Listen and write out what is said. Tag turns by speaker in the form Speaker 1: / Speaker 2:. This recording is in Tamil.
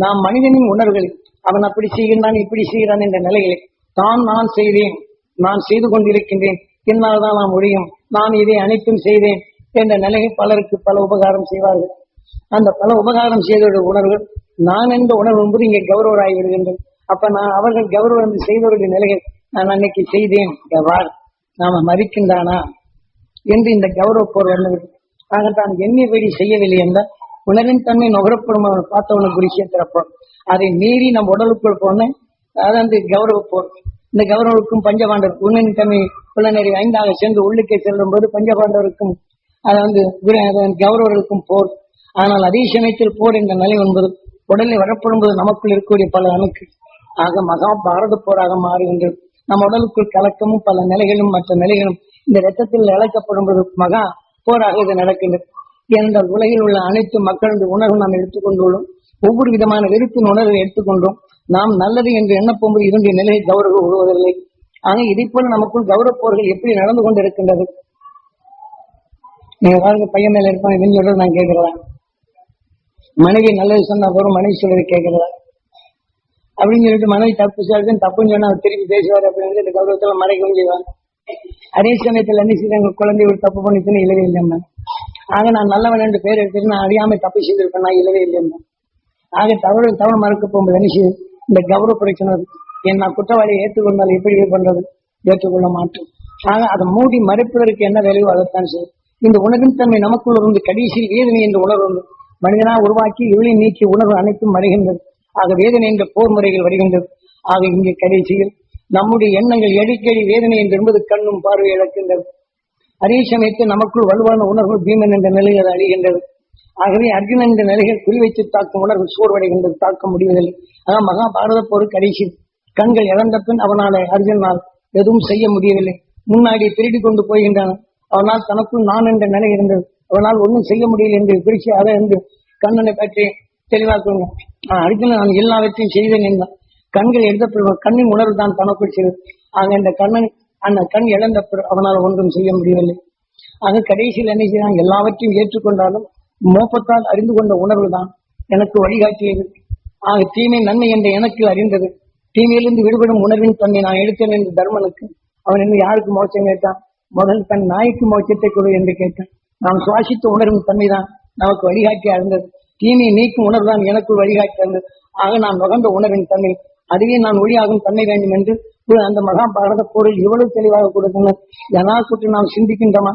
Speaker 1: நாம் மனிதனின் உணர்வுகளில் அவன் அப்படி செய்கின்றான் இப்படி செய்கிறான் என்ற நிலைகளை தான் நான் செய்தேன் நான் செய்து கொண்டிருக்கின்றேன் என்னால் தான் நான் முடியும் நான் இதை அனைத்தும் செய்தேன் என்ற நிலையில் பலருக்கு பல உபகாரம் செய்வார்கள். அந்த பல உபகாரம் செய்தவருடைய உணர்வுகள் நான் என்ற உணர்வு என்பது இங்கே கௌரவராகி விடுகின்றது அப்ப நான் அவர்கள் கௌரவம் செய்தவருடைய நிலைகள் நான் அன்னைக்கு செய்தேன் எவ்வாறு நாம மதிக்கின்றானா? என்று இந்த கௌரவ போர் வந்தது ஆக தான் எண்ணியபடி செய்யவில்லை என்றால் உணரின் தன்மை நுகரப்படும் பார்த்தவனுக்கு விஷய திறப்போம் அதை மீறி நம் உடலுக்குள் போன அதாவது வந்து கௌரவ போர். இந்த கௌரவருக்கும் பஞ்சபாண்டவர் உணரின் தன்மை புலனறி ஐந்தாக சென்று உள்ளுக்கே செல்லும் போது பஞ்சபாண்டவருக்கும் அது வந்து கௌரவர்களுக்கும் போர். ஆனால் அதே சமயத்தில் போர் என்ற நிலை என்பது உடலில் வரப்படும் போது நமக்குள் இருக்கக்கூடிய பல அணுக்கு ஆக மகா பாரத போராக மாறுகின்றது நம் உடலுக்குள் கலக்கமும் பல நிலைகளும் மற்ற நிலைகளும் இந்த ரத்தத்தில் இழக்கப்படும் போது மகா போராக இது நடக்கின்றது. என்றால் உலகில் உள்ள அனைத்து மக்களது உணர்வு நாம் எடுத்துக்கொண்டுள்ளோம். ஒவ்வொரு விதமான வெறுப்பின் உணர்வை எடுத்துக்கொண்டோம். நாம் நல்லது என்று எண்ணப்போகும்போது இருந்த நிலையை கௌரவ உருவதில்லை ஆனால் இதை போல நமக்குள் கௌரவ போர்கள் எப்படி நடந்து கொண்டிருக்கின்றது? நீங்க பாருங்க பையன் மேல இருப்பான் இதுன்னு சொல்றது நான் கேட்கிறதா மனைவி நல்லது சொன்னா போறோம் மனைவி சொல்றது கேட்கிறதா அப்படின்னு சொல்லிட்டு மனைவி தப்பு சொல்றது தப்புன்னு சொன்னா அவர் திருப்பி பேசுவார் அப்படின்னு இந்த கௌரவத்துல மறைக்கவும் செய்வாங்க அதே சமயத்துல என்ன செய்தாங்க? குழந்தை ஒரு தப்பு பண்ணிச்சுன்னு இல்லவே இல்லைம்மா. ஆக நான் நல்லவன் என்று பேர் எடுத்துட்டு நான் அறியாமை தப்பு செய்திருப்பேன். நான் இல்லவே இல்லைன்னு ஆக தவறு தவறு மறுக்க போகும்போது நினைச்சு இந்த கௌரவ பிரச்சனை என் நான் குற்றவாளியை ஏற்றுக்கொண்டால் எப்படி இது பண்றது? ஏற்றுக்கொள்ள மாட்டோம் ஆக அதை மூடி மறைப்பதற்கு என்ன வேலையோ அதைத்தான் செய்யும். இந்த உணர்வின் தன்மை நமக்குள் இருந்து கடைசியில் வேதனை என்ற உணர்வு மனிதனா உருவாக்கி இருளை நீக்கி உணர்வு அனைத்தும் வருகின்றது ஆக வேதனை என்ற போர் முறைகள் வருகின்றது. ஆக இங்கே கடைசியில் நம்முடைய எண்ணங்கள் அடிக்கடி வேதனை என்று என்பது கண்ணும் பார்வை இழக்கின்றது. அரிய சமயத்தில் நமக்குள் வலுவான உணர்வு பீமன் என்ற நிலையில் அது அழிகின்றது. ஆகவே அர்ஜுனன் என்ற நிலைகள் குறிவைத்து தாக்கும் உணர்வு சோர்வடைகின்றது தாக்க முடிவதில்லை. அதான் மகாபாரத போர் கடைசி. கண்கள் இழந்த பின் அவனால் அர்ஜுனால் எதுவும் செய்ய முடியவில்லை. முன்னாடி திருடி கொண்டு போகின்றான். அவனால் தனக்குள் நான் என்ற நிலை இருந்தது. அவனால் ஒன்றும் செய்ய முடியல என்று பிரிச்சு அதை என்று கண்ணனை பற்றி தெளிவாக்குங்க அர்ஜுனன் நான் எல்லாவற்றையும் செய்தேன் என்றான். கண்கள் எடுத்த கண்ணின் உணர்வு தான் தனக்குள் செய்தது ஆக இந்த கண்ணன் அந்த கண் இழந்த அவனால் ஒன்றும் செய்ய முடியவில்லை. ஆக கடைசியில் என்ன செய்யலாம் எல்லாவற்றையும் ஏற்றுக்கொண்டாலும் மோப்பத்தால் அறிந்து கொண்ட உணர்வு தான் எனக்கு வழிகாட்டியது. ஆக தீமை நன்மை என்ற எனக்கு அறிந்தது. தீமையிலிருந்து விடுபடும் உணர்வின் தன்னை நான் எடுத்தேன் என்று தர்மனுக்கு அவன் என்ன யாருக்கு மோட்சம் கேட்டான்? முதல் தன் நாய்க்கு மோட்சத்தை கொடு என்று கேட்டான். நாம் சுவாசித்த உணரும் தன்மை தான் நமக்கு வழிகாட்டி அறிந்தது தீமையை நீக்கும் உணர்வு தான் எனக்குள் வழிகாட்டி அறிந்தது ஆக நான் நுகர்ந்த உணர்வின் தன்மை. அதுவே நான் ஒளியாகும் தன்மை வேண்டும் என்று அந்த மகாபாரத போரில் இவ்வளவு தெளிவாக கொடுக்கணும் ஜனாசுற்று நாம் சிந்திக்கின்றோமா?